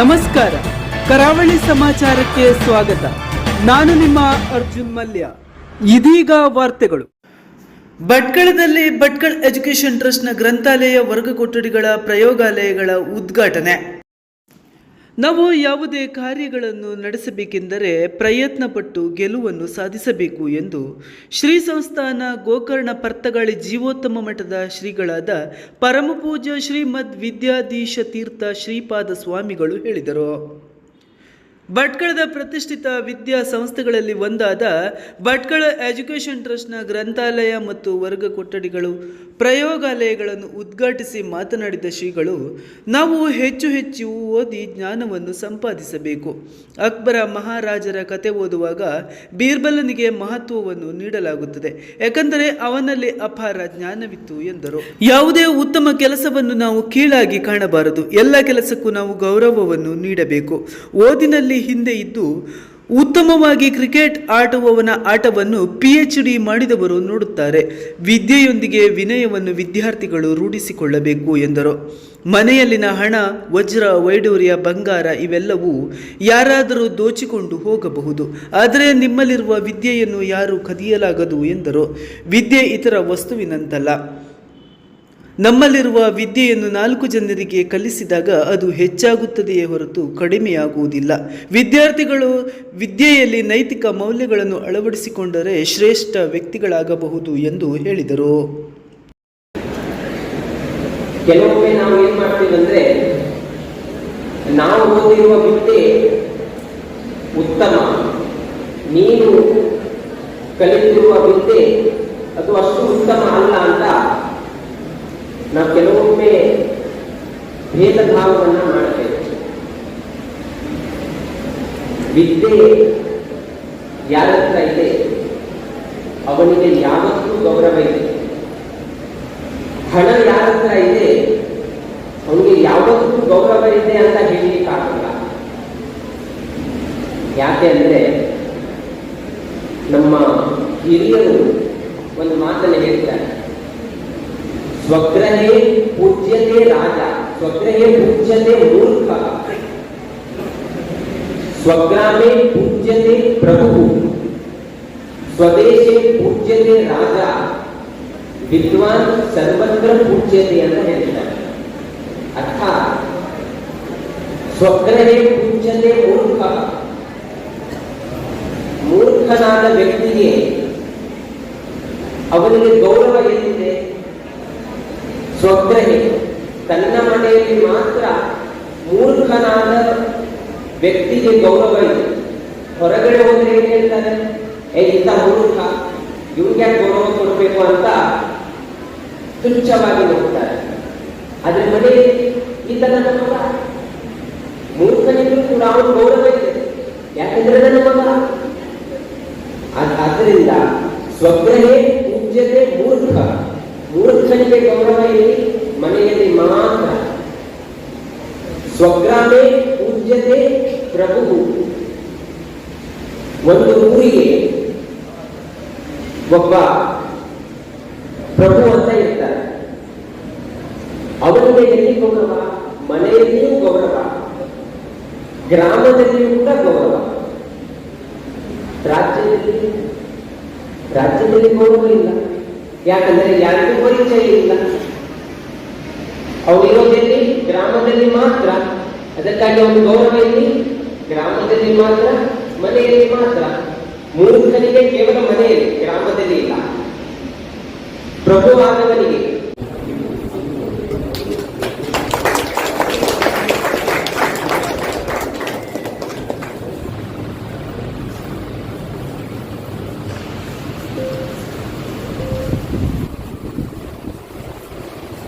ನಮಸ್ಕಾರ. ಕರಾವಳಿ ಸಮಾಚಾರಕ್ಕೆ ಸ್ವಾಗತ. ನಾನು ನಿಮ್ಮ ಅರ್ಜುನ್ ಮಲ್ಯ. ಇದೀಗ ವಾರ್ತೆಗಳು. ಭಟ್ಕಳದಲ್ಲಿ ಭಟ್ಕಳ ಎಜುಕೇಷನ್ ಟ್ರಸ್ಟ್ನ ಗ್ರಂಥಾಲಯ ವರ್ಗ ಕೊಠಡಿಗಳ ಪ್ರಯೋಗಾಲಯಗಳ ಉದ್ಘಾಟನೆ. ನಾವು ಯಾವುದೇ ಕಾರ್ಯಗಳನ್ನು ನಡೆಸಬೇಕೆಂದರೆ ಪ್ರಯತ್ನಪಟ್ಟು ಗೆಲುವನ್ನು ಸಾಧಿಸಬೇಕು ಎಂದು ಶ್ರೀ ಸಂಸ್ಥಾನ ಗೋಕರ್ಣ ಪರ್ತಗಾಳಿ ಜೀವೋತ್ತಮ ಮಠದ ಶ್ರೀಗಳಾದ ಪರಮಪೂಜ್ಯ ಶ್ರೀಮದ್ ವಿದ್ಯಾಧೀಶ ತೀರ್ಥ ಶ್ರೀಪಾದ ಸ್ವಾಮಿಗಳು ಹೇಳಿದರು. ಭಟ್ಕಳದ ಪ್ರತಿಷ್ಠಿತ ವಿದ್ಯಾ ಸಂಸ್ಥೆಗಳಲ್ಲಿ ಒಂದಾದ ಭಟ್ಕಳ ಎಜುಕೇಷನ್ ಟ್ರಸ್ಟ್ನ ಗ್ರಂಥಾಲಯ ಮತ್ತು ವರ್ಗ ಕೊಠಡಿಗಳು, ಪ್ರಯೋಗಾಲಯಗಳನ್ನು ಉದ್ಘಾಟಿಸಿ ಮಾತನಾಡಿದ ಶ್ರೀಗಳು, ನಾವು ಹೆಚ್ಚು ಹೆಚ್ಚು ಓದಿ ಜ್ಞಾನವನ್ನು ಸಂಪಾದಿಸಬೇಕು. ಅಕ್ಬರ ಮಹಾರಾಜರ ಕತೆ ಓದುವಾಗ ಬೀರ್ಬಲನಿಗೆ ಮಹತ್ವವನ್ನು ನೀಡಲಾಗುತ್ತದೆ, ಯಾಕಂದರೆ ಅವನಲ್ಲಿ ಅಪಾರ ಜ್ಞಾನವಿತ್ತು ಎಂದರು. ಯಾವುದೇ ಉತ್ತಮ ಕೆಲಸವನ್ನು ನಾವು ಕೀಳಾಗಿ ಕಾಣಬಾರದು, ಎಲ್ಲ ಕೆಲಸಕ್ಕೂ ನಾವು ಗೌರವವನ್ನು ನೀಡಬೇಕು. ಓದಿನಲ್ಲಿ ಹಿಂದೆ ಇದ್ದು, ಉತ್ತಮವಾಗಿ ಕ್ರಿಕೆಟ್ ಆಡುವವನ ಆಟವನ್ನು ಪಿ ಎಚ್ ಡಿ ಮಾಡಿದವರು ನೋಡುತ್ತಾರೆ. ವಿದ್ಯೆಯೊಂದಿಗೆ ವಿನಯವನ್ನು ವಿದ್ಯಾರ್ಥಿಗಳು ರೂಢಿಸಿಕೊಳ್ಳಬೇಕು ಎಂದರು. ಮನೆಯಲ್ಲಿನ ಹಣ, ವಜ್ರ ವೈಡೂರ್ಯ ಬಂಗಾರ ಇವೆಲ್ಲವೂ ಯಾರಾದರೂ ದೋಚಿಕೊಂಡು ಹೋಗಬಹುದು. ಆದರೆ ನಿಮ್ಮಲ್ಲಿರುವ ವಿದ್ಯೆಯನ್ನು ಯಾರು ಕದಿಯಲಾಗದು ಎಂದರು. ವಿದ್ಯೆ ಇತರ ವಸ್ತುವಿನಂತಲ್ಲ. ನಮ್ಮಲ್ಲಿರುವ ವಿದ್ಯೆಯನ್ನು ನಾಲ್ಕು ಜನರಿಗೆ ಕಲಿಸಿದಾಗ ಅದು ಹೆಚ್ಚಾಗುತ್ತದೆಯೇ ಹೊರತು ಕಡಿಮೆಯಾಗುವುದಿಲ್ಲ. ವಿದ್ಯಾರ್ಥಿಗಳು ವಿದ್ಯೆಯಲ್ಲಿ ನೈತಿಕ ಮೌಲ್ಯಗಳನ್ನು ಅಳವಡಿಸಿಕೊಂಡರೆ ಶ್ರೇಷ್ಠ ವ್ಯಕ್ತಿಗಳಾಗಬಹುದು ಎಂದು ಹೇಳಿದರು. ಕೆಲವೊಮ್ಮೆ ನಾವು ಏನ್ ಮಾಡ್ತೀವಂದ್ರೆ ನಾವು ಓದಿರುವ ವಿದ್ಯೆ ಉತ್ತಮ. ನೀನು ಕಲಿತಿರುವ ವಿದ್ಯೆ ಅದು ಅಷ್ಟು ಉತ್ತಮ ಅಲ್ಲ ಅಂತ ನಾವು ಕೆಲವೊಮ್ಮೆ ಭೇದ ಭಾವವನ್ನು ಮಾಡಬೇಕು ವಿದ್ಯೆ ಯಾರ ಹತ್ರ ಇದೆ? ಅವನಿಗೆ ಯಾವತ್ತೂ ಗೌರವ ಇದೆ ಹಣ ಯಾರ ಹತ್ರ ಇದೆ? ಅವನಿಗೆ ಯಾವತ್ತೂ ಗೌರವ ಇದೆ ಅಂತ ಹೇಳಲಿಕ್ಕಾಗಲ್ಲ ಯಾಕೆ ಅಂದ್ರೆ ನಮ್ಮ ಹಿರಿಯರು ಒಂದು ಮಾತನ್ನು ಹೇಳ್ತಾರೆ. ಸ್ವಗ್ರಹೇ ಪೂಜ್ಯತೆ ರಾಜ ಸ್ವಗ್ರಹೇ ಪೂಜ್ಯತೆ ಮೂರ್ಖ ಸ್ವಗ್ರಾಮೇ ಪೂಜ್ಯತೆ ಪ್ರಭು ಸ್ವದೇಶೇ ಪೂಜ್ಯತೆ ರಾಜ ವಿದ್ವಾನ್ ಸರ್ವತ್ರ ಪೂಜ್ಯತೆ ಅಂತ ಹೇಳ್ತಾರೆ ಅರ್ಥಾತ್ ಸ್ವಗ್ರಹೇ ಪೂಜ್ಯತೆ ಮೂರ್ಖ ಮೂರ್ಖನಾದ ವ್ಯಕ್ತಿಗೆ ಅವನಿಗೆ ಗೌರವ ಎಲ್ಲಿದೆ ಸ್ವಗ್ರಹಿ ತನ್ನ ಮನೆಯಲ್ಲಿ ಮಾತ್ರ ಮೂರ್ಖನಾದ ವ್ಯಕ್ತಿಗೆ ಗೌರವ ಇದೆ ಹೊರಗಡೆ ಹೋದ್ರೆ ಏನ್ ಹೇಳ್ತಾರೆ? ಏ, ಇಂಥ ಮೂರ್ಖ ಇವ್ರಿಗೆ ಯಾಕೆ ಗೌರವ ಕೊಡಬೇಕು ಅಂತ ತುಚ್ಛವಾಗಿ ನೋಡ್ತಾರೆ. ಆದ್ರೆ ಮನೆಯಲ್ಲಿ ಈತ ನನ್ನ ಮಗ. ಮೂರ್ಖನಿಗೂ ಕೂಡ ಅವನು ಗೌರವ ಇದೆ. ಯಾಕಂದ್ರೆ ನನ್ನ ಮಗ. ಆದ್- ಆದ್ದರಿಂದ ಸ್ವಗ್ರಹೇ ಪೂಜ್ಯತೆ, ಮೂರ್ಖ. ಮೂರ್ಖನಿಗೆ ಗೌರವ ಇಲ್ಲಿ ಮನೆಯಲ್ಲಿ ಮಾತ್ರ ಸ್ವಗ್ರಾಮೇ ಪೂಜ್ಯತೆ ಪ್ರಭು ಒಂದು ಊರಿಗೆ ಒಬ್ಬ ಪ್ರಭು ಅಂತ ಇರ್ತಾರೆ ಅವನಿಗೆ ಎಲ್ಲಿ ಗೌರವ ಮನೆಯಲ್ಲಿಯೂ ಗೌರವ ಗ್ರಾಮದಲ್ಲಿಯೂ ಕೂಡ ಗೌರವ ರಾಜ್ಯದಲ್ಲಿ ರಾಜ್ಯದಲ್ಲಿ ಗೌರವ ಇಲ್ಲ ಯಾಕಂದ್ರೆ ಯಾರಿಗೂ ಪರಿಚಯ ಇಲ್ಲ. ಅವರು ಇರೋದೆಲ್ಲಿ ಗ್ರಾಮದಲ್ಲಿ ಮಾತ್ರ, ಅದಕ್ಕಾಗಿ ಅವನು ಗೌರವ ಇಲ್ಲಿ ಗ್ರಾಮದಲ್ಲಿ ಮಾತ್ರ, ಮನೆಯಲ್ಲಿ ಮಾತ್ರ. ಮೂರ್ಖನಿಗೆ ಕೇವಲ ಮನೆಯಲ್ಲಿ, ಗ್ರಾಮದಲ್ಲಿ ಇಲ್ಲ.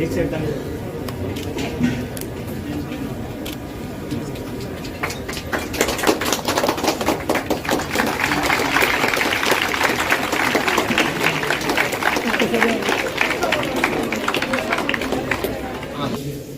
엑셀 땅. 아.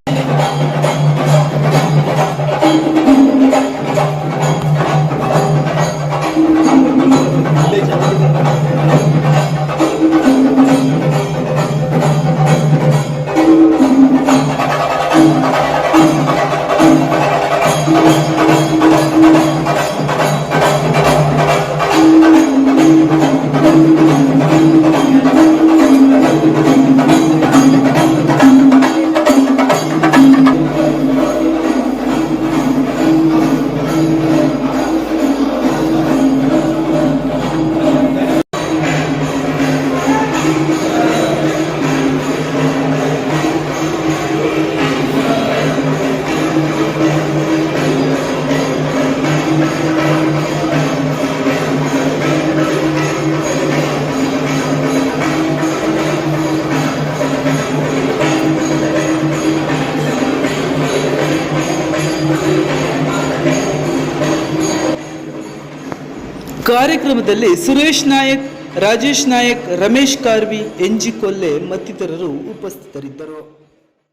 ಕಾರ್ಯಕ್ರಮದಲ್ಲಿ ಸುರೇಶ್ ನಾಯಕ್ ರಾಜೇಶ್ ನಾಯಕ್ ರಮೇಶ್ ಕಾರ್ವಿ ಎನ್ ಜಿ ಕೊಲ್ಲೆ ಮತ್ತಿತರರು ಉಪಸ್ಥಿತರಿದ್ದರು.